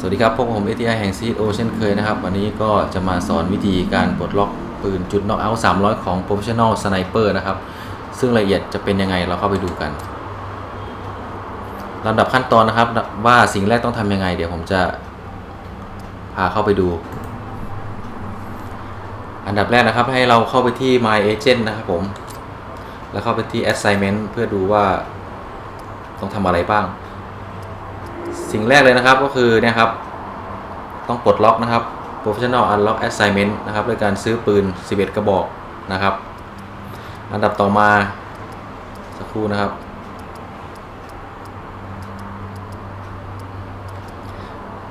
สวัสดีครับพวกผม ATI แห่งซีโอเช่นเคยนะครับ วันนี้ก็จะมาสอนวิธีการปลดล็อกปืนจุดน็อกเอาท์300 ของ Professional Sniper นะครับ ซึ่งรายละเอียดจะเป็นยังไงเราเข้าไปดูกันลำดับขั้นตอนนะครับ ว่าสิ่งแรกต้องทำยังไง เดี๋ยวผมจะพาเข้าไปดู อันดับแรกนะครับให้เราเข้าไปที่ My Agent นะครับผม แล้วเข้าไปที่ Assignment เพื่อดูว่าต้องทำอะไรบ้าง สิ่งแรกเลยนะครับก็คือเนี่ยครับ ต้องปลดล็อกนะครับ professional unlock assignment นะครับด้วยการซื้อปืน 11 กระบอกนะครับ อันดับต่อมาสักครู่นะครับ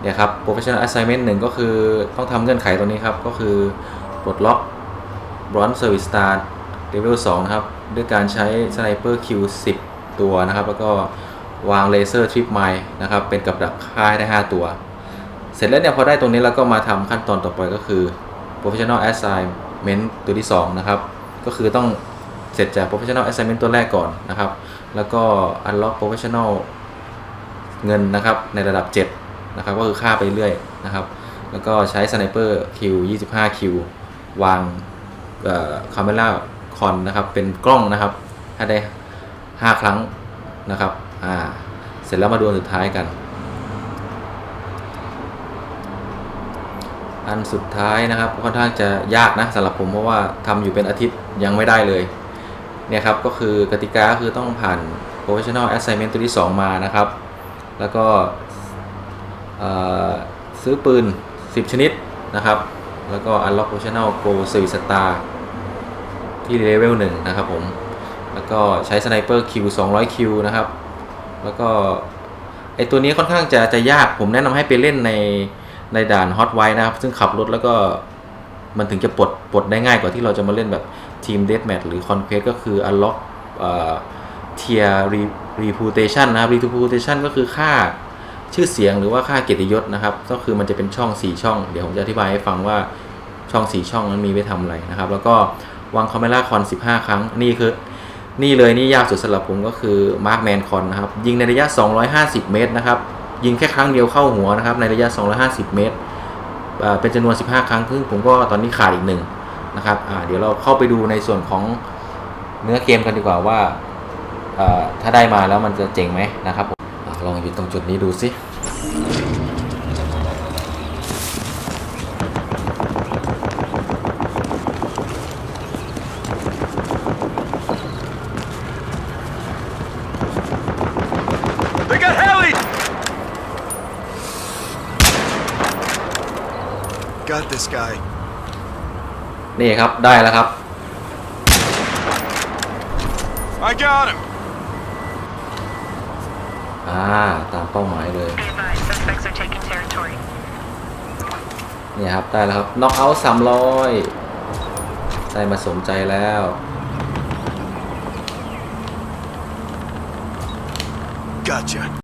เนี่ยครับ professional assignment หนึ่งก็คือต้องทำเงื่อนไขตัวนี้ครับ ก็คือปลดล็อก bronze service star level 2 นะครับ ด้วยการใช้ sniper q 10 ตัวนะครับ แล้วก็ วางเลเซอร์ทริปไมล์นะครับเป็นกับดักค่ายได้ 5 ตัว เสร็จแล้วเนี่ยพอได้ตรงนี้แล้วก็มาทำขั้นตอนต่อไปก็คือ professional assignment ตัวที่ 2 นะครับ ก็คือต้องเสร็จจาก professional assignment ตัวแรกก่อนนะครับ แล้วก็ unlock professional เงินนะครับในระดับ 7 นะครับ ก็คือค่าไปเรื่อยนะครับ แล้วก็ใช้ sniper Q 25 Q วางคาเมล่าคอนนะครับ เป็นกล้องนะครับให้ได้ 5 ครั้งนะครับ อ่า เสร็จแล้วมาดูอันสุดท้ายกัน อันสุดท้ายนะครับค่อนข้างจะยากนะสำหรับผมเพราะว่าทำอยู่เป็นอาทิตย์ยังไม่ได้เลย เนี่ยครับก็คือกติกาก็คือต้องผ่าน professional assignment ตัวที่ 2 มานะครับ แล้วก็ซื้อปืน 10 ชนิดนะครับ แล้วก็ unlock professional go s e r v i star ที่เลเวล1นะครับผม แล้วก็ใช้ sniper Q 200 Q นะครับ แล้วก็ไอตัวนี้ค่อนข้างจะจะยากผมแนะนำให้ไปเล่นในในด่าน Hot White นะครับ ซึ่งขับรถแล้วก็มันถึงจะปลดปลดได้ง่ายกว่าที่เราจะมาเล่นแบบ Team Deathmatch หรือ Conquest ก็คือ Unlock เอ่อ Tier Re- Reputation นะครับ Reputation ก็คือค่าชื่อเสียงหรือว่าค่าเกียรติยศนะครับ ก็คือมันจะเป็นช่อง 4 ช่อง เดี๋ยวผมจะอธิบายให้ฟังว่าช่อง 4 ช่องนั้นมีไว้ทำอะไรนะครับ แล้วก็วางคอมเมล่าคอน 15 ครั้งนี่คือ นี่เลยนี่ยากสุดสำหรับผมก็คือมาร์คแมนคอนนะครับ ยิงในระยะ 250 เมตรนะครับ ยิงแค่ครั้งเดียวเข้าหัวนะครับ ในระยะ 250 เมตรเป็นจำนวน 15 ครั้งซึ่งผมก็ตอนนี้ขาดอีกหนึ่งนะครับเดี๋ยวเราเข้าไปดูในส่วนของเนื้อเกมกันดีกว่าว่าถ้าได้มาแล้วมันจะเจ๋งไหมนะครับผมลองอยู่ตรงจุดนี้ดูสิ Got this guy. นี่ครับได้แล้วครับ I got him. อ่าตามเป้าหมายเลย Be advised, suspects are taking territory. เนี่ยครับได้แล้วครับน็อกเอาท์สามร้อยได้มาสมใจแล้ว Gotcha.